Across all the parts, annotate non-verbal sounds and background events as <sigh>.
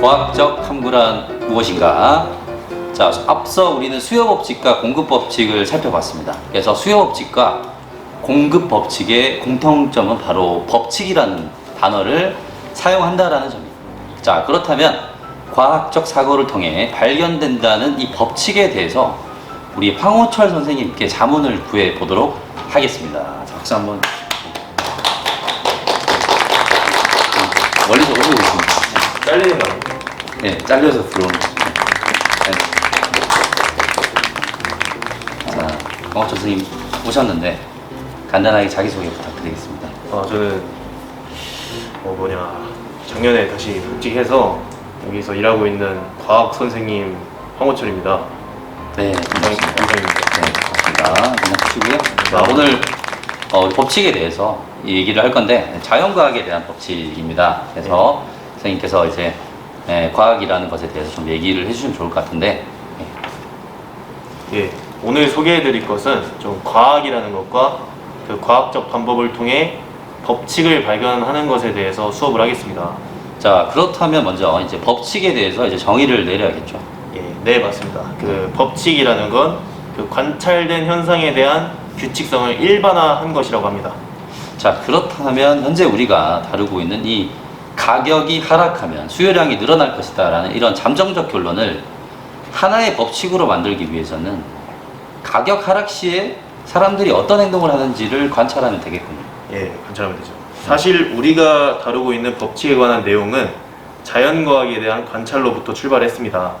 과학적 탐구란 무엇인가? 자, 앞서 우리는 수요 법칙과 공급 법칙을 살펴봤습니다. 그래서 수요 법칙과 공급 법칙의 공통점은 바로 법칙이라는 단어를 사용한다라는 점입니다. 자, 그렇다면 과학적 사고를 통해 발견된다는 이 법칙에 대해서 우리 황호철 선생님께 자문을 구해 보도록 하겠습니다. 자, 박수 한번. 멀리서 오고 네, 잘려서 들어오는 거죠. 네. 자, 황호철 선생님 오셨는데 간단하게 자기소개 부탁드리겠습니다. 아 저는 어 뭐냐 작년에 다시 복직해서 여기서 일하고 있는 과학 선생님 황호철입니다. 네, 감사합니다. 감사합니다. 네, 고맙습니다. 그냥 하시고요. 자, 오늘 어, 법칙에 대해서 이 얘기를 할 건데 자연과학에 대한 법칙입니다. 그래서 선생님께서 이제 예, 과학이라는 것에 대해서 좀 얘기를 해주시면 좋을 것 같은데 예. 예, 오늘 소개해드릴 것은 좀 과학이라는 것과 그 과학적 방법을 통해 법칙을 발견하는 것에 대해서 수업을 하겠습니다. 자 그렇다면 먼저 이제 법칙에 대해서 이제 정의를 내려야겠죠. 예, 네 맞습니다. 그 법칙이라는 건 그 관찰된 현상에 대한 규칙성을 일반화한 것이라고 합니다. 자 그렇다면 현재 우리가 다루고 있는 이 가격이 하락하면 수요량이 늘어날 것이다 라는 이런 잠정적 결론을 하나의 법칙으로 만들기 위해서는 가격 하락 시에 사람들이 어떤 행동을 하는지를 관찰하면 되겠군요. 예, 관찰하면 되죠. 사실 우리가 다루고 있는 법칙에 관한 내용은 자연과학에 대한 관찰로부터 출발했습니다.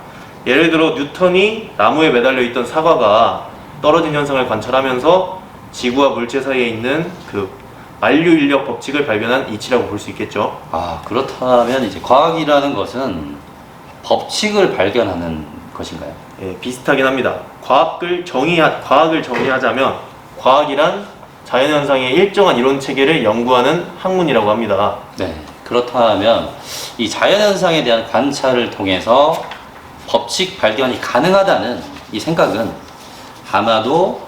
예를 들어 뉴턴이 나무에 매달려 있던 사과가 떨어진 현상을 관찰하면서 지구와 물체 사이에 있는 그 만류 인력 법칙을 발견한 이치라고 볼 수 있겠죠. 아 그렇다면 이제 과학이라는 것은 법칙을 발견하는 것인가요? 예, 비슷하긴 합니다. 과학을 정의하 과학을 정의하자면 과학이란 자연 현상의 일정한 이론 체계를 연구하는 학문이라고 합니다. 네. 그렇다면 이 자연 현상에 대한 관찰을 통해서 법칙 발견이 가능하다는 이 생각은 아마도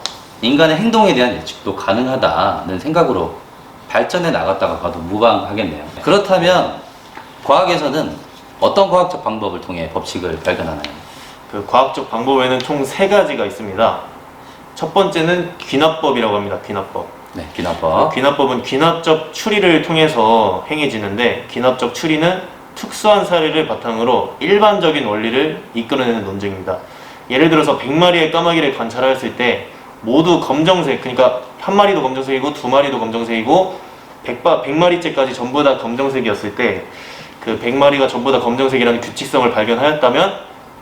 인간의 행동에 대한 예측도 가능하다는 생각으로 발전해 나갔다가 봐도 무방하겠네요. 그렇다면 과학에서는 어떤 과학적 방법을 통해 법칙을 발견하나요? 그 과학적 방법에는 총 세 가지가 있습니다. 첫 번째는 귀납법이라고 합니다. 귀납법. 네, 귀납법. 귀납법은 귀납적 추리를 통해서 행해지는데 귀납적 추리는 특수한 사례를 바탕으로 일반적인 원리를 이끌어내는 논쟁입니다. 예를 들어서 100마리의 까마귀를 관찰했을 때 모두 검정색, 그러니까 한 마리도 검정색이고 두 마리도 검정색이고 100바, 100마리째까지 전부 다 검정색이었을 때 그 100마리가 전부 다 검정색이라는 규칙성을 발견하였다면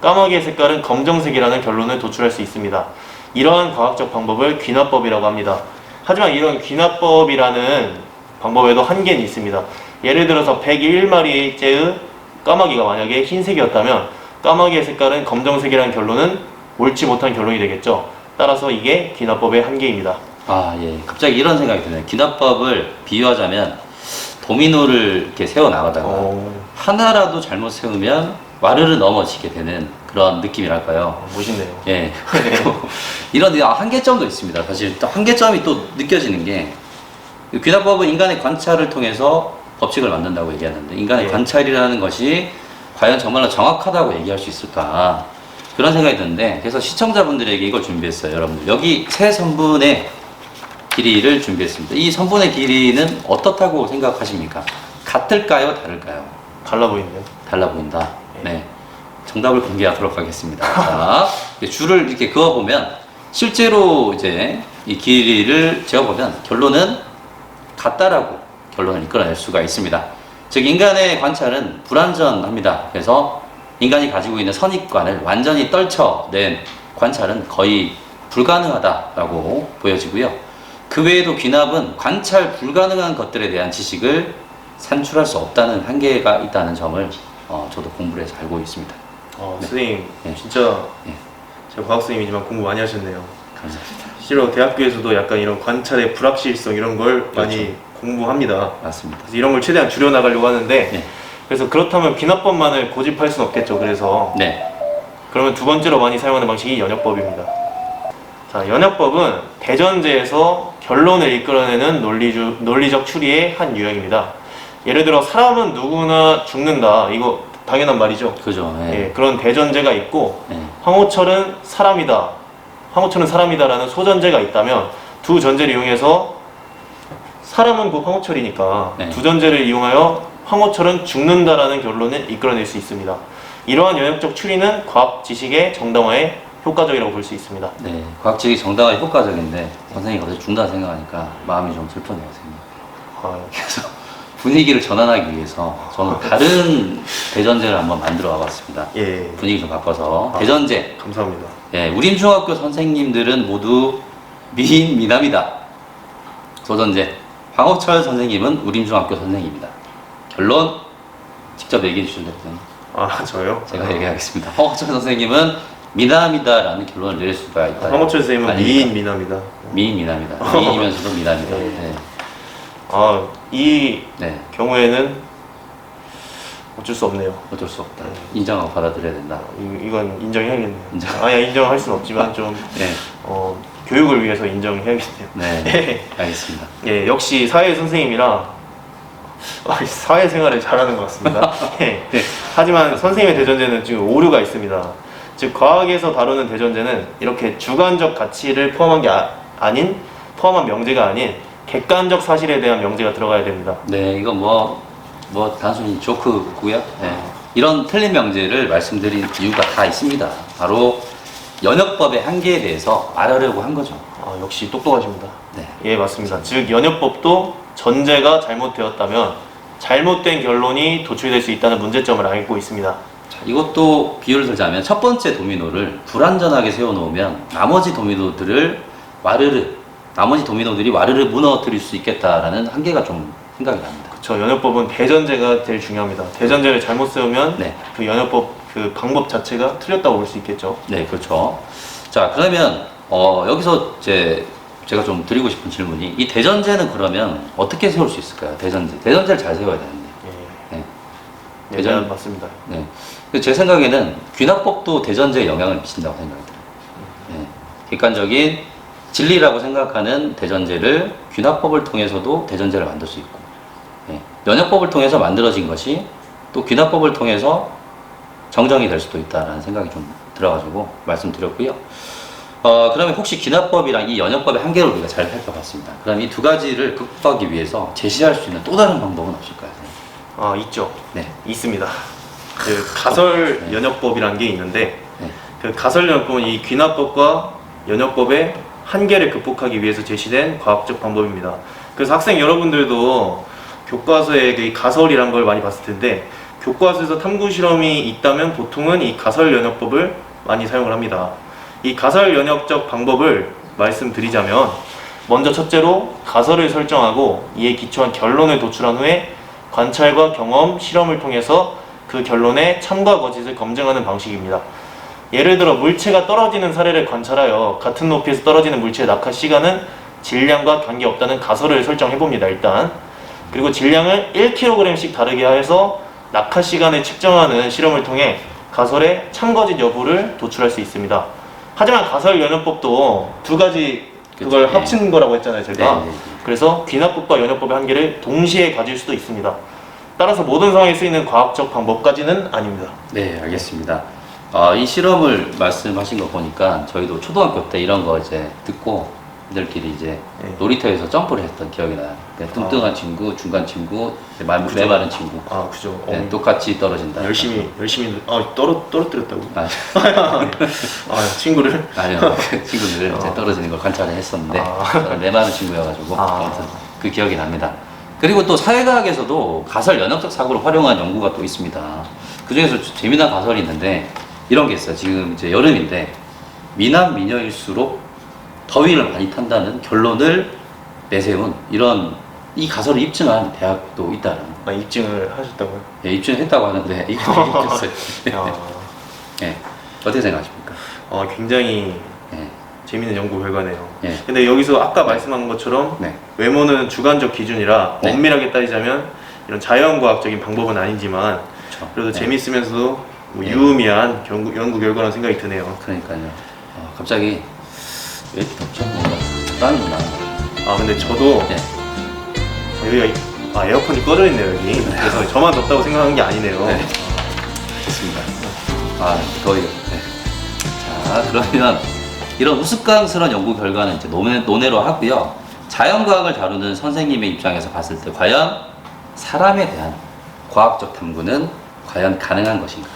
까마귀의 색깔은 검정색이라는 결론을 도출할 수 있습니다. 이러한 과학적 방법을 귀납법이라고 합니다. 하지만 이런 귀납법이라는 방법에도 한계는 있습니다. 예를 들어서 101마리째의 까마귀가 만약에 흰색이었다면 까마귀의 색깔은 검정색이라는 결론은 옳지 못한 결론이 되겠죠. 따라서 이게 귀납법의 한계입니다. 아, 예. 갑자기 이런 생각이 드네요. 귀납법을 비유하자면 도미노를 이렇게 세워 나가다가 어, 하나라도 잘못 세우면 와르르 넘어지게 되는 그런 느낌이랄까요. 멋있네요. 예. <laughs> 이런 데 한계점도 있습니다. 사실 또 한계점이 또 느껴지는 게 귀납법은 인간의 관찰을 통해서 법칙을 만든다고 얘기하는데 인간의 예. 관찰이라는 것이 과연 정말로 정확하다고 얘기할 수 있을까 그런 생각이 드는데 그래서 시청자분들에게 이걸 준비했어요 여러분들 여기 세 선분의 길이를 준비했습니다 이 선분의 길이는 어떻다고 생각하십니까 같을까요 다를까요 달라 보이네요. 달라 보인다. 네. 정답을 공개하도록 하겠습니다. 자, 줄을 이렇게 그어보면 실제로 이제 이 길이를 재어보면 결론은 같다라고 결론을 이끌어낼 수가 있습니다. 즉, 인간의 관찰은 불완전합니다. 그래서 인간이 가지고 있는 선입관을 완전히 떨쳐낸 관찰은 거의 불가능하다라고 보여지고요. 그 외에도 귀납은 관찰 불가능한 것들에 대한 지식을 산출할 수 없다는 한계가 있다는 점을 어, 저도 공부를 해서 알고 있습니다. 어, 네. 선생님 네. 진짜 네. 제가 과학 선생님이지만 공부 많이 하셨네요. 감사합니다. 실제로 대학교에서도 약간 이런 관찰의 불확실성 이런 걸 많이 그렇죠. 공부합니다. 맞습니다. 그래서 이런 걸 최대한 줄여나가려고 하는데 네. 그래서 그렇다면 귀납법만을 고집할 수는 없겠죠. 그래서 네. 그러면 두 번째로 많이 사용하는 방식이 연역법입니다. 자, 연역법은 대전제에서 결론을 이끌어내는 논리주, 논리적 추리의 한 유형입니다. 예를 들어 사람은 누구나 죽는다. 이거 당연한 말이죠. 그죠. 예. 예, 그런 대전제가 있고 예. 황호철은 사람이다. 황호철은 사람이다라는 소전제가 있다면 두 전제를 이용해서 사람은 곧 황호철이니까 네. 두 전제를 이용하여 황호철은 죽는다라는 결론을 이끌어낼 수 있습니다. 이러한 연역적 추리는 과학 지식의 정당화에 효과적이라고 볼 수 있습니다. 네. 과학적이 정당하게 효과적인데 선생님이 거기서 중다 생각하니까 마음이 좀 슬프네요, 선생님. 아, 그래서 분위기를 전환하기 위해서 저는 다른 대전제를 한번 만들어 와봤습니다. 예, 분위기 좀 바꿔서 아. 대전제. 감사합니다. 예, 우림중학교 선생님들은 모두 미인 미남이다. 소전제. 황호철 선생님은 우림 중학교 선생입니다. 결론 직접 얘기해 주실래요? 선생님? 아, 저요? 제가 얘기하겠습니다. 황호철 선생님은 미남이다라는 결론을 내릴 수가 있다. 황호철 선생님은 아닙니다. 미인 미남이다. 미인 미남이다. 미인이면서도 미남이다. 네. 네. 아, 이 네. 경우에는 어쩔 수 없네요. 어쩔 수 없다. 인정하고 받아들여야 된다. 이, 이건 인정해야겠네요. 인정. 아니, 인정할 수는 없지만 <laughs> 좀 네. 어, 교육을 위해서 인정해야겠네요. 네. <laughs> 알겠습니다. 예, 역시 사회 선생님이라 아, 사회생활을 잘하는 것 같습니다. <laughs> 예. 네. 하지만 선생님의 대전제는 지금 오류가 있습니다. 즉 과학에서 다루는 대전제는 이렇게 주관적 가치를 포함한 게 아, 닌 포함한 명제가 아닌 객관적 사실에 대한 명제가 들어가야 됩니다. 네, 이거 뭐, 뭐, 단순히 조크고요. 네. 이런 틀린 명제를 말씀드린 이유가 다 있습니다. 바로 연역법의 한계에 대해서 말하려고 한 거죠. 아, 역시 똑똑하십니다. 네. 예, 맞습니다. 즉 연역법도 전제가 잘못되었다면 잘못된 결론이 도출될 수 있다는 문제점을 알고 있습니다. 자, 이것도 비유를 들자면 첫 번째 도미노를 불완전하게 세워놓으면 나머지 도미노들을 와르르, 나머지 도미노들이 와르르 무너뜨릴 수 있겠다라는 한계가 좀 생각이 납니다. 저 연역법은 대전제가 제일 중요합니다. 대전제를 잘못 세우면 네. 그 연역법 그 방법 자체가 틀렸다고 볼 수 있겠죠. 네, 그렇죠. 자, 그러면 어, 여기서 이제 제가 좀 드리고 싶은 질문이 이 대전제는 그러면 어떻게 세울 수 있을까요? 대전제. 대전제를 잘 세워야 되는데. 예. 네. 네, 대전- 네, 맞습니다. 네. 근데 제 생각에는 귀납법도 대전제에 영향을 미친다고 생각이 들어요. 네. 객관적인 진리라고 생각하는 대전제를 귀납법을 통해서도 대전제를 만들 수 있고, 네. 연역법을 통해서 만들어진 것이 또 귀납법을 통해서 정정이 될 수도 있다라는 생각이 좀 들어가지고 말씀드렸고요. 어, 그러면 혹시 귀납법이랑 이 연역법의 한계를 우리가 잘 살펴봤습니다. 그럼 이 두 가지를 극복하기 위해서 제시할 수 있는 또 다른 방법은 없을까요? 아 있죠. 네. 있습니다. 그 가설 네. 연역법이라는 게 있는데 네. 그 가설 연역법은 이 귀납법과 연역법의 한계를 극복하기 위해서 제시된 과학적 방법입니다. 그래서 학생 여러분들도 교과서에 그 가설이란 걸 많이 봤을 텐데 교과서에서 탐구 실험이 있다면 보통은 이 가설 연역법을 많이 사용을 합니다. 이 가설 연역적 방법을 말씀드리자면 먼저 첫째로 가설을 설정하고 이에 기초한 결론을 도출한 후에 관찰과 경험, 실험을 통해서 그 결론의 참과 거짓을 검증하는 방식입니다. 예를 들어 물체가 떨어지는 사례를 관찰하여 같은 높이에서 떨어지는 물체의 낙하 시간은 질량과 관계없다는 가설을 설정해 봅니다. 일단 그리고 질량을 1kg씩 다르게 해서 낙하 시간을 측정하는 실험을 통해 가설의 참거짓 여부를 도출할 수 있습니다. 하지만 가설 연역법도 두 가지 그걸 그쵸, 네. 합친 거라고 했잖아요, 제가. 네, 네, 네. 그래서 귀납법과 연역법의 한계를 동시에 가질 수도 있습니다. 따라서 모든 상황에 쓰이는 과학적 방법까지는 아닙니다. 네, 알겠습니다. 아, 이 실험을 말씀하신 거 보니까 저희도 초등학교 때 이런 거 이제 듣고 애들끼리 이제 네. 놀이터에서 점프를 했던 기억이 나요. 네, 뚱뚱한 친구, 중간 친구, 이제 말- 메마른 친구. 아, 그죠. 어, 네, 똑같이 떨어진다. 열심히 열심히 아 떨어 떨어뜨렸다고. 아, <laughs> 아 친구를. 아니요, 그 <laughs> 친구들 이제 떨어지는 걸 관찰을 했었는데 아. 저는 메마른 친구여가지고 아. 아무튼 그 기억이 납니다. 그리고 또 사회과학에서도 가설 연역적 사고를 활용한 연구가 또 있습니다. 그 중에서 재미난 가설이 있는데 이런 게 있어요. 지금 이제 여름인데 미남 미녀일수록 더위를 많이 탄다는 결론을 내세운 이런 이 가설을 입증한 대학도 있다는 아 입증을 하셨다고요? 예, 입증했다고 하는데 이거 입증했어요. 야, 예, 어떻게 생각하십니까? 어 굉장히 예, 재미있는 연구 결과네요. 예, 근데 여기서 아까 말씀한 것처럼 네, 외모는 주관적 기준이라 네. 엄밀하게 따지자면 이런 자연과학적인 방법은 아니지만 그렇죠. 그래도 네. 재미있으면서도 뭐 네. 유의미한 연구, 연구 결과라는 생각이 드네요. 그러니까요. 어, 갑자기 왜 이렇게 덥죠? 뭔가 땀이 같아요. 아 근데 저도 네. 여기가 이- 아 에어컨이 꺼져 있네요 여기. 그래서 저만 덥다고 생각한 게 아니네요. 네. 좋습니다. 아, 거의. 네. 자, 그러면 이런 우스꽝스러운 연구 결과는 이제 논외, 논외로 하고요. 자연과학을 다루는 선생님의 입장에서 봤을 때 과연 사람에 대한 과학적 탐구는 과연 가능한 것인가?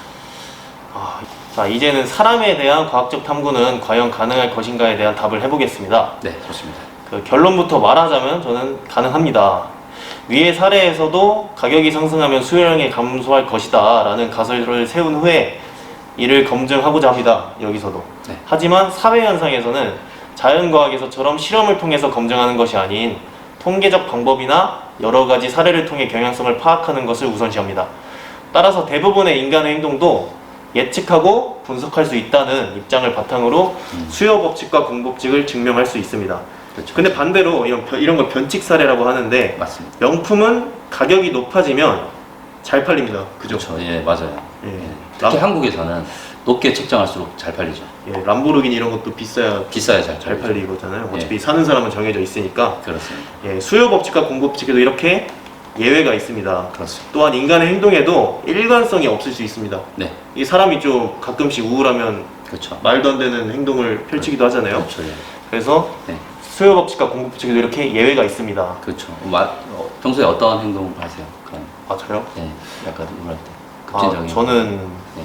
아, 자 이제는 사람에 대한 과학적 탐구는 과연 가능할 것인가에 대한 답을 해보겠습니다. 네, 좋습니다. 그 결론부터 말하자면 저는 가능합니다. 위의 사례에서도 가격이 상승하면 수요량이 감소할 것이다 라는 가설을 세운 후에 이를 검증하고자 합니다. 여기서도. 네. 하지만 사회 현상에서는 자연과학에서처럼 실험을 통해서 검증하는 것이 아닌 통계적 방법이나 여러 가지 사례를 통해 경향성을 파악하는 것을 우선시합니다. 따라서 대부분의 인간의 행동도 예측하고 분석할 수 있다는 입장을 바탕으로 음. 수요 법칙과 공법칙을 증명할 수 있습니다. 그렇죠. 근데 반대로 이런, 변- 이런 걸 변칙 사례라고 하는데 맞습니다. 명품은 가격이 높아지면 잘 팔립니다. 그죠? 그렇죠. 예, 맞아요. 예. 예. 특히 람, 한국에서는 높게 책정할수록 잘 팔리죠. 예, 람보르기니 이런 것도 비싸야 비싸야 잘, 잘 팔리죠. 팔리거잖아요. 예. 어차피 사는 사람은 정해져 있으니까 그렇습니다. 예, 수요 법칙과 공법칙에도 이렇게 예외가 있습니다. 그렇습니다. 또한 인간의 행동에도 일관성이 없을 수 있습니다. 네, 이 사람이 좀 가끔씩 우울하면 그렇죠. 말도 안 되는 행동을 펼치기도 하잖아요. 그렇죠. 예. 그래서 네, 수요 법칙과 공법 법칙에도 이렇게 예외가 있습니다. 그렇죠. 마, 어, 평소에 어떤 행동을 하세요? 그런, 아 저요? 예, 약간 우울할 때. 아, 급진적인. 저는 네.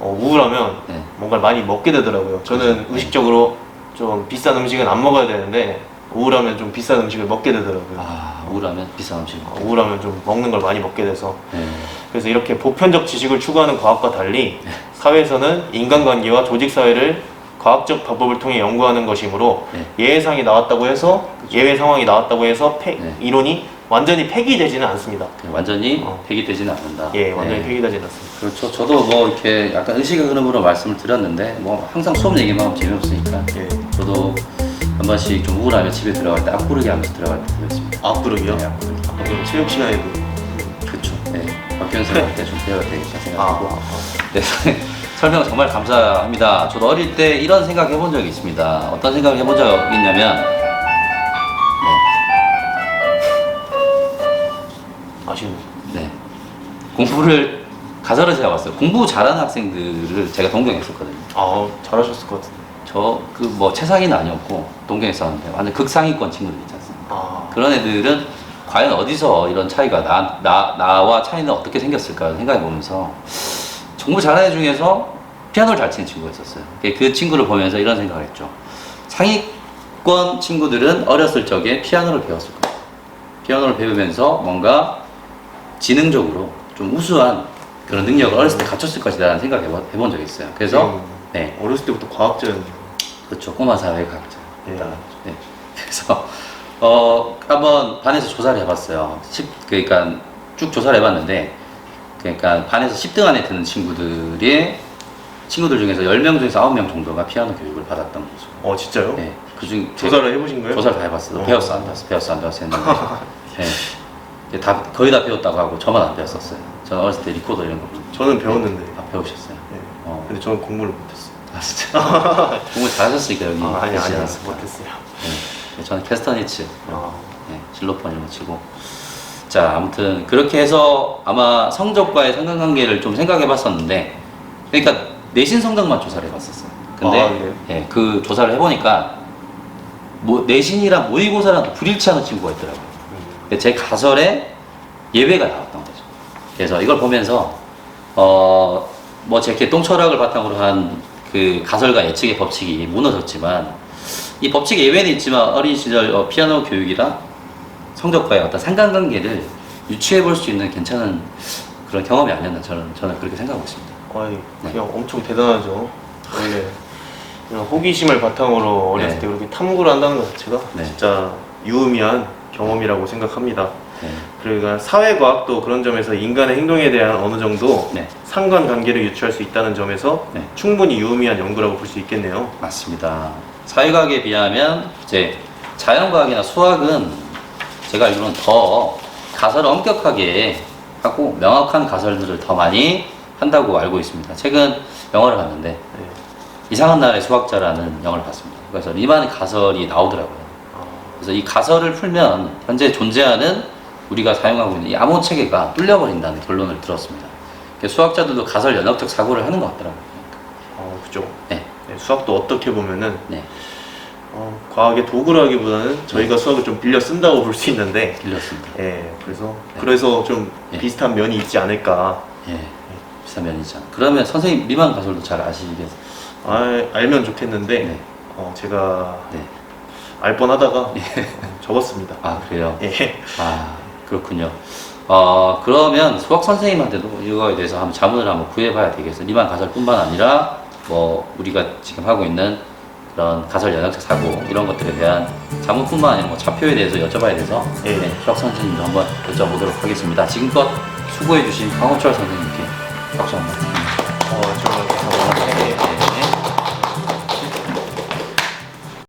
어, 우울하면 네. 뭔가를 많이 먹게 되더라고요. 저는 의식적으로 좀 비싼 음식은 안 먹어야 되는데 우울하면 좀 비싼 음식을 먹게 되더라고요. 아, 우울하면 비싼 음식. 어, 우울하면 좀 먹는 걸 많이 먹게 돼서 네. 그래서 이렇게 보편적 지식을 추구하는 과학과 달리 사회에서는 인간관계와 조직 사회를 과학적 방법을 통해 연구하는 것이므로 네. 예외상이 나왔다고 해서 예외 상황이 나왔다고 해서 폐- 네. 이론이 완전히 폐기되지는 않습니다. 그 완전히 어. 폐기되지는 않는다. 예, 완전히 네. 폐기되지는 않습니다. 그렇죠. 저도 뭐 이렇게 약간 의식의 흐름으로 말씀을 드렸는데 뭐 항상 수업 얘기만 하면 재미없으니까 예. 저도 한 번씩 좀 우울하면 집에 들어갈 때 앞구르기 하면서 들어갈 때도 있습니다. 앞구르기요? 네, 앞구르기. 아, 그럼 체육 시간에도 그렇죠. 네. 박현 선생님한테 <laughs> 좀 배워야 되겠다 아, 생각하고 아, 네, <laughs> 설명 정말 감사합니다. 저도 어릴 때 이런 생각 해본 적이 있습니다. 어떤 생각을 해본 적이 있냐면 아. 네, 네. 공부를 가설을 제가 봤어요. 공부 잘하는 학생들을 제가 동경했었거든요. 아 잘하셨을 것 같은데. 저 그 뭐 최상위는 아니었고 동경했었는데 완전 극상위권 친구들 있지 않습니까? 아 그런 애들은 과연 어디서 이런 차이가 나, 나, 나와 차이는 어떻게 생겼을까 생각해 보면서 공부 잘하는 애 중에서 피아노를 잘 치는 친구가 있었어요. 그 친구를 보면서 이런 생각을 했죠. 상위권 친구들은 어렸을 적에 피아노를 배웠을 거예요. 피아노를 배우면서 뭔가 지능적으로 좀 우수한 그런 능력을 어렸을 때 갖췄을 것이라는 생각을 해본, 해본 적이 있어요. 그래서 음, 네, 어렸을 때부터 과학자였네요. 그렇죠. 꼬마 사회과학자. 예. 네. 그래서 어 한번 반에서 조사를 해봤어요. 10, 그러니까 쭉 조사를 해봤는데 그러니까 반에서 10등 안에 드는 친구들이 친구들 중에서 10명 중에서 9명 정도가 피아노 교육을 받았던 거죠. 어 진짜요? 네. 그중 조사를 해보신 거예요? 조사를 다 해봤어요. 어. 배웠어 안 배웠어? 배웠어 안 배웠어 했는데 <laughs> 네. 이제 다 거의 다 배웠다고 하고 저만 안 배웠었어요. 저는 어렸을 때 리코더 이런 거 저는 배웠는데. 다 배우셨어요. 예. 어. 근데 저는 공부를 못했어요. 아 진짜 공부 잘하셨으니까 여기 아, 아니 계시지 아니. 못했어요. 네. 저는 캐스터니츠 아, 네, 실로폰 이런 거 치고. 자, 아무튼 그렇게 해서 아마 성적과의 상관관계를 좀 생각해 봤었는데, 그러니까 내신 성적만 조사를 해 봤었어요. 근데 아, 그래요? 예, 그 조사를 해보니까 뭐 내신이랑 모의고사랑 또 불일치하는 친구가 있더라고요. 근데 제 가설에 예외가 나왔던 거죠. 그래서 이걸 보면서 어, 뭐 제 개똥 철학을 바탕으로 한 그 가설과 예측의 법칙이 무너졌지만 이 법칙의 예외는 있지만 어린 시절 어, 피아노 교육이랑 성적과의 어떤 상관관계를 유추해 볼 수 있는 괜찮은 그런 경험이 아니었나 저는 저는 그렇게 생각하고 있습니다. 아이 네. 그냥 엄청 대단하죠. 원래 그냥 호기심을 바탕으로 어렸을 네. 때 그렇게 탐구를 한다는 것 자체가 네. 진짜 유의미한 경험이라고 생각합니다. 네. 그러니까 사회과학도 그런 점에서 인간의 행동에 대한 어느 정도 네. 상관관계를 유추할 수 있다는 점에서 네. 충분히 유의미한 연구라고 볼 수 있겠네요. 맞습니다. 사회과학에 비하면 이제 자연과학이나 수학은 제가 알기로는 더 가설을 엄격하게 하고 명확한 가설들을 더 많이 한다고 알고 있습니다. 최근 영화를 봤는데 네. 이상한 나라의 수학자라는 영화를 봤습니다. 그래서 이만 가설이 나오더라고요. 아, 그래서 이 가설을 풀면 현재 존재하는 우리가 사용하고 있는 이 암호 체계가 뚫려버린다는 결론을 들었습니다. 수학자들도 가설 연역적 사고를 하는 것 같더라고요. 어, 그죠. 네. 네, 수학도 어떻게 보면은 네, 어, 과학의 도구라기보다는 저희가 수학을 좀 빌려 쓴다고 볼 수 있는데, 빌렸습니다. 예, 그래서 네. 그래서 좀 네. 비슷한 면이 있지 않을까. 예, 비싼 면이죠. 그러면 선생님 미만 가설도 잘 아시겠어요? 알, 알면 좋겠는데, 네. 어, 제가 네. 알 뻔하다가 <laughs> 어, 접었습니다. 아 그래요. 예. 아 그렇군요. 어 그러면 수학 선생님한테도 이거에 대해서 한번 자문을 한번 구해봐야 되겠어요. 리만 가설뿐만 아니라 뭐 우리가 지금 하고 있는 그런 가설 연역적 사고 이런 것들에 대한 자문뿐만 아니라 뭐 차표에 대해서 여쭤봐야 돼서 예. 네, 수학 선생님도 한번 여쭤보도록 하겠습니다. 지금껏 수고해주신 강호철 선생님께 박수 한번.